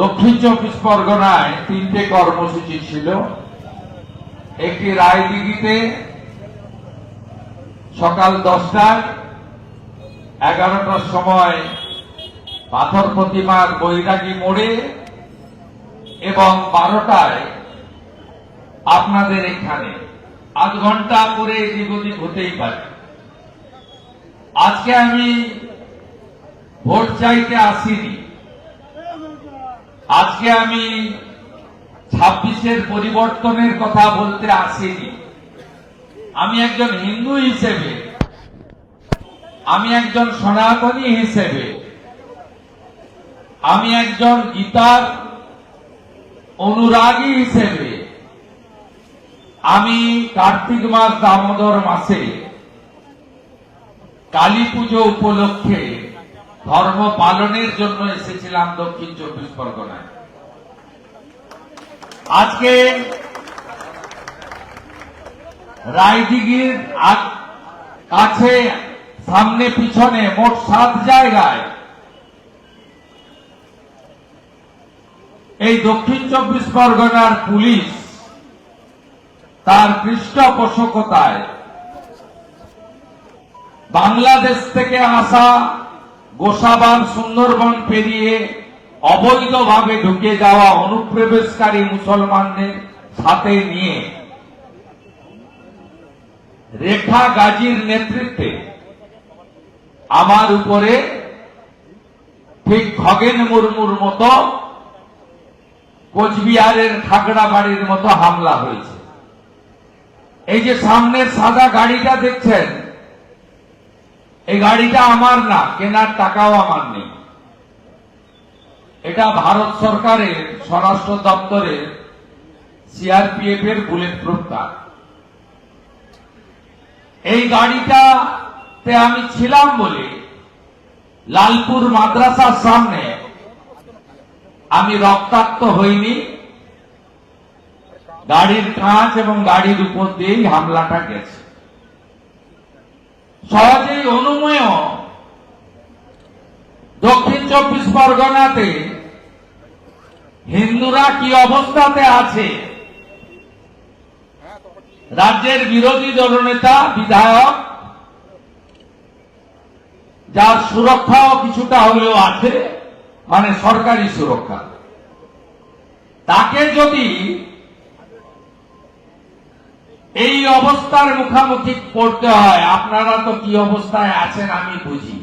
দক্ষিণ চব্বিশ পরগনায় তিনটে কর্মসূচি ছিল। একটি রায়দিঘিতে সকাল দশটায় এগারোটার সময় পাথর প্রতিমার বৈরাগী মোড়ে এবং বারোটায় আপনাদের এখানে। আধ ঘণ্টা করে এদিক হতেই পারে। আজকে আমি ভোট চাইতে আসিনি। আজকে আমি ছাব্বিশের পরিবর্তনের কথা বলতে আসিনি। আমি একজন হিন্দু হিসেবে, আমি একজন সনাতনী হিসেবে, আমি একজন গীতার অনুরাগী হিসেবে, আমি কার্তিক মাস দামোদর মাসে কালী পুজো উপলক্ষে ধর্ম পালনের জন্য এসেছিলাম দক্ষিণ চব্বিশ পরগনায়। আজকে রায়দিঘির কাছে, সামনে পিছনে মোট সাত জায়গায় এই দক্ষিণ চব্বিশ পরগনার পুলিশ তার পৃষ্ঠপোষকতায় বাংলাদেশ থেকে আসা গোসাবান সুন্দরবন পেরিয়ে অবৈধভাবে ঢুকে যাওয়া অনুপ্রবেশকারী মুসলমানদের সাথে নিয়ে রেখা গাজীর নেতৃত্বে আমার উপরে ঠিক খগেন মুর্মুর মতো কোচবিহারের খাগড়া বাড়ির মতো হামলা হয়েছে। এই যে সামনের সাদা গাড়িটা দেখছেন এই গাড়িটা আমার না, কেনার টাকাও আমার নেই। এটা ভারত সরকারের, স্বরাষ্ট্র দপ্তরের সিআরপিএফ এর বুলেট প্রুফ কার এই গাড়িটাতে আমি ছিলাম বলে লালপুর মাদ্রাসার সামনে আমি রক্তাক্ত হইনি। গাড়ির কাঁচ এবং গাড়ির উপর দিয়েই হামলাটা গেছে। সহজেই অনুমেয়। দক্ষিণ চব্বিশ পরগনাতে হিন্দুরা কি অবস্থাতে আছে? রাজ্যের বিরোধী দলনেতা, বিধায়ক, যার সুরক্ষাও কিছুটা হলেও আছে মানে সরকারি সুরক্ষা। তাকে যদি এই অবস্থার মুখামুখি পড়তে হয়। আপনারা তো কি অবস্থায় আছেন আমি বুঝি।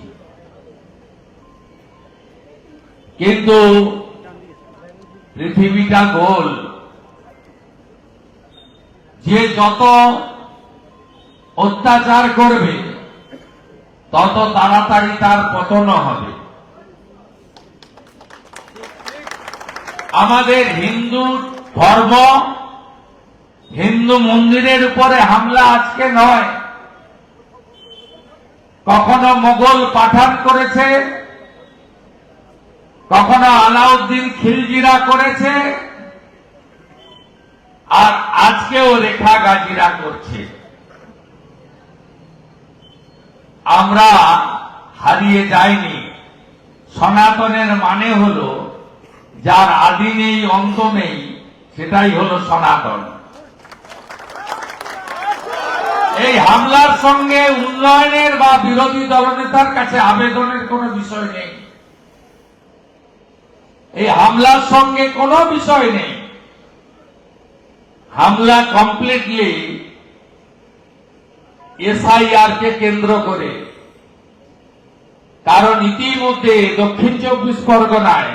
কিন্তু পৃথিবীটা গোল। যে যত অত্যাচার করবে, তত তাড়াতাড়ি তার পতন হবে। আমাদের হিন্দু ধর্ম হিন্দু মন্দিরের উপরে হামলা আজকে নয়। কখনো মোগল পাঠান করেছে, কখনো আলাউদ্দিন খিলজিরা করেছে, আর আজকেও রেখা গাজিরা করছে। আমরা হারিয়ে যাইনি। সনাতনের মানে হল, যার আদি নেই, অন্ত নেই, সেটাই হলো সনাতন। এই হামলার সঙ্গে উন্নয়নের বা বিরোধী দলনেতার কাছে আবেদনের কোনো বিষয় নেই। এই হামলার সঙ্গে কোনো বিষয় নেই। হামলা কমপ্লিটলি এসআইআর কে কেন্দ্র করে। কারণ ইতিমধ্যে দক্ষিণ চব্বিশ পরগনায়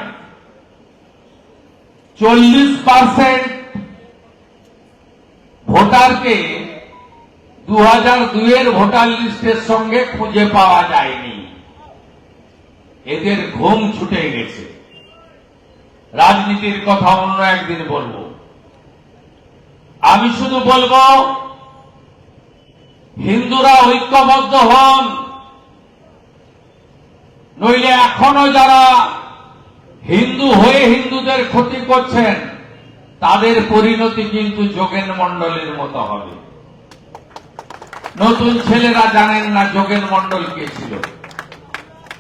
চল্লিশ পার্সেন্ট ভোটারকে দু হাজার দুইয়ের ভোটার লিস্টের সঙ্গে খুঁজে পাওয়া যায়নি। এদের ঘুম ছুটে গেছে। রাজনীতির কথা অন্য একদিন বলব। আমি শুধু বলব, হিন্দুরা ঐক্যবদ্ধ হন। নইলে এখনও যারা হিন্দু হয়ে হিন্দুদের ক্ষতি করছেন, তাদের পরিণতি কিন্তু যোগেন মণ্ডলের মতো হবে। নতুন ছেলেরা জানেন না যোগেন মণ্ডল কে ছিল।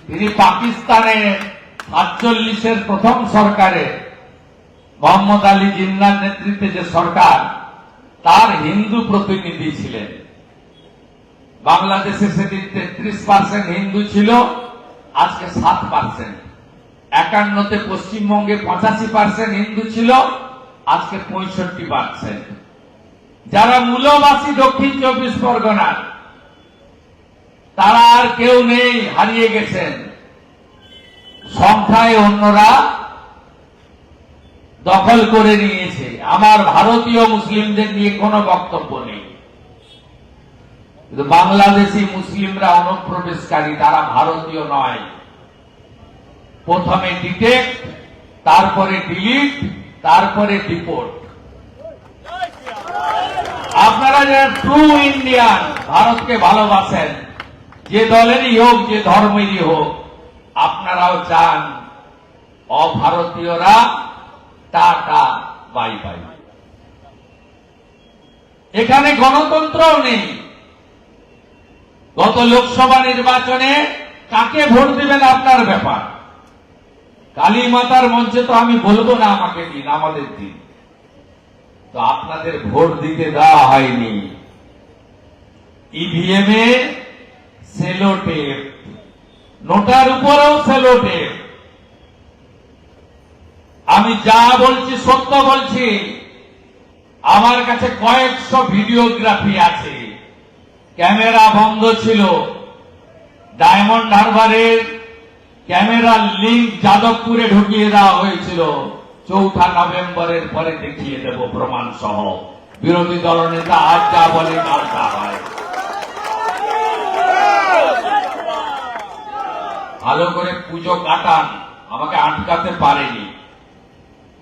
তিনি পাকিস্তানে সাতচল্লিশের প্রথম সরকারে মোহাম্মদ আলী জিন্নার নেতৃত্বে যে সরকার, তার হিন্দু প্রতিনিধি ছিলেন। বাংলাদেশে সেদিন তেত্রিশ পার্সেন্ট হিন্দু ছিল, আজকে সাত পার্সেন্ট। একান্নতে পশ্চিমবঙ্গে পঁচাশি পার্সেন্ট হিন্দু ছিল, আজকে পঁয়ষট্টি পার্সেন্ট। যারা মূলবাসী দক্ষিণ চব্বিশ পরগনার, তারা আর কেউ নেই, হারিয়ে গেছেন। সংখ্যায় অন্যরা দখল করে নিয়েছে। আমার ভারতীয় মুসলিমদের নিয়ে কোনো বক্তব্য নেই। কিন্তু বাংলাদেশি মুসলিমরা অনুপ্রবেশকারী, তারা ভারতীয় নয়। প্রথমে ডিটেক্ট, তারপরে ডিলিট, তারপরে ডিপোর্ট। ইন্ডিয়ান ভারতকে ভালোবাসেন। যে দলেরই হোক, যে ধর্মেরই হোক, আপনারাও চান অভারতীয়রা টাটা, বাই বাই। এখানে গণতন্ত্রও নেই। গত লোকসভা নির্বাচনে কাকে ভোট দেবেন আপনার ব্যাপার? কালী মাতার মঞ্চে তো আমি বলব না আমাকে দিন, আমাদের দিন। তো আপনাদের ভোট দিতে দেওয়া হয়নি। ইভিএম এ সেলো টেপ নোটার উপরেও সেলো টেপ আমি যা বলছি, সত্য বলছি, আমার কাছে কয়েকশো ভিডিওগ্রাফি আছে। ক্যামেরা বন্ধ ছিল। ডায়মন্ড হারবারের ক্যামেরা লিঙ্ক যাদবপুরে ঢুকিয়ে দেওয়া হয়েছিল। চৌঠা নভেম্বরের পরে দেখিয়ে দেব প্রমাণ সহ। বিরোধী দলনেতা আজ যা বলে কাল তা হয়। ভালো করে পুজো কাটান, আমাকে আটকাতে পারেনি।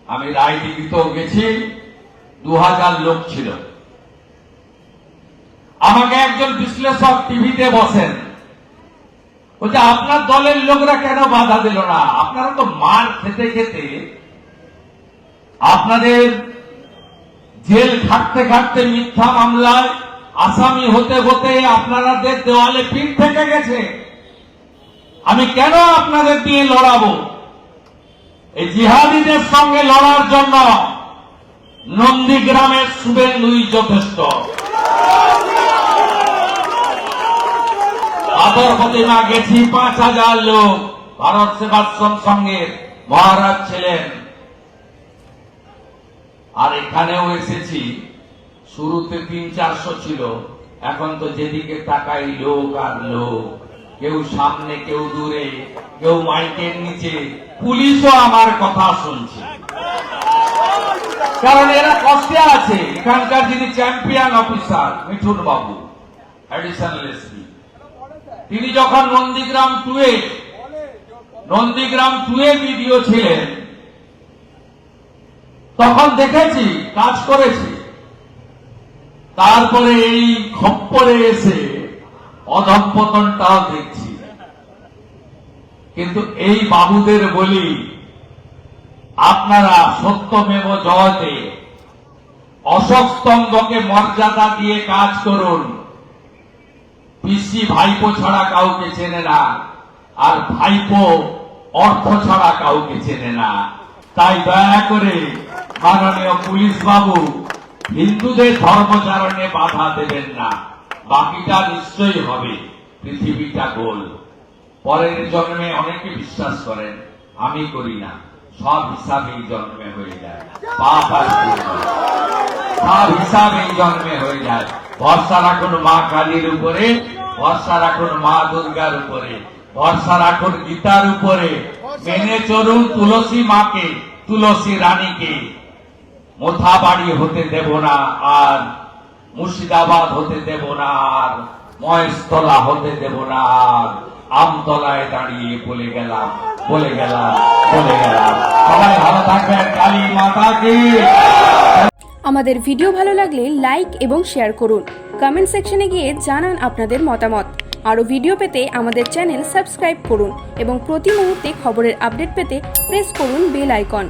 আমি রায়দিঘিতেও গেছি দু হাজার লোক ছিল। আমাকে একজন বিশ্লেষক টিভিতে বসেন। বলছে, আপনার দলের লোকরা কেন বাধা দিল না? আপনারা তো মার খেতে খেতে আপনাদের জেল খাটতে খাটতে মিথ্যা মামলায় আসামি হতে হতে আপনাদের দেওয়ালে পিঠ থেকে গেছে। আমি কেন আপনাদের দিয়ে লড়াবো? এই জিহাদিদের সঙ্গে লড়ার জন্য নন্দীগ্রামের শুভেন্দুই যথেষ্ট। আদর প্রতিমা গেছি পাঁচ হাজার লোক, ভারত সেবাশ্রম সঙ্গে মহারাজ ছিলেন। আর এখানেও এসেছি। শুরুতে তিন, চারশো ছিল। এখন তো যেদিকে তাকাই লোক আর লোক। কেউ সামনে, কেউ দূরে, কেউ মাইকের নিচে। পুলিশও আমার কথা শুনছে। কারণ এরা কষ্টে আছে। এখানকার যিনি চ্যাম্পিয়ন অফিসার মিঠুন বাবু অ্যাডিশনাল এসপি। তিনি যখন নন্দীগ্রাম টুয়ে নন্দীগ্রাম টুয়ে ভিডিও ছিলেন তখন দেখেছি, কাজ করেছি। তারপরে এই খপ্পরে এসে অধঃপতনটাও দেখছি। কিন্তু এই বাবুদের বলি, আপনারা সত্যমেব জয়তে অশোক মর্যাদা দিয়ে কাজ করুন। পিসি ভাইপো ছাড়া কাউকে চেনে না, আর ভাইপো অর্থ ছাড়া কাউকে চেনে না। তাই দয়া করে মাননীয় পুলিশ বাবু হিন্দুদের ধর্মচারণে বাধা দেবেন না। বাকিটা নিশ্চয়ই হবে। পৃথিবীটা গোল। পরের জন্মে অনেকে বিশ্বাস করেন, আমি করি না। সব হিসাব এই জন্মে হয়ে যায়। সব হিসাব এই জন্মে হয়ে যায়। ভরসা রাখুন মা কালীর উপরে, ভরসা রাখুন মা দুর্গার উপরে, ভরসা রাখুন গীতার উপরে। মেনে চলুন তুলসী মাকে, তুলসী রানীকে। মোথাবাড়ি হতে দেব না আর, মুর্শিদাবাদ হতে দেব না আর, মহেশতলা হতে দেব না আর, আমতলায় দাঁড়িয়ে বলে গেলাম বলে গেলাম বলে গেলাম। সবাই ভালো থাকবেন, কালী মাতাকে আমাদের ভিডিও ভালো লাগলে লাইক এবং শেয়ার করুন। কমেন্ট সেকশনে গিয়ে জানান আপনাদের মতামত। আরও ভিডিও পেতে আমাদের চ্যানেল সাবস্ক্রাইব করুন এবং প্রতি মুহূর্তে খবরের আপডেট পেতে প্রেস করুন বেল আইকন।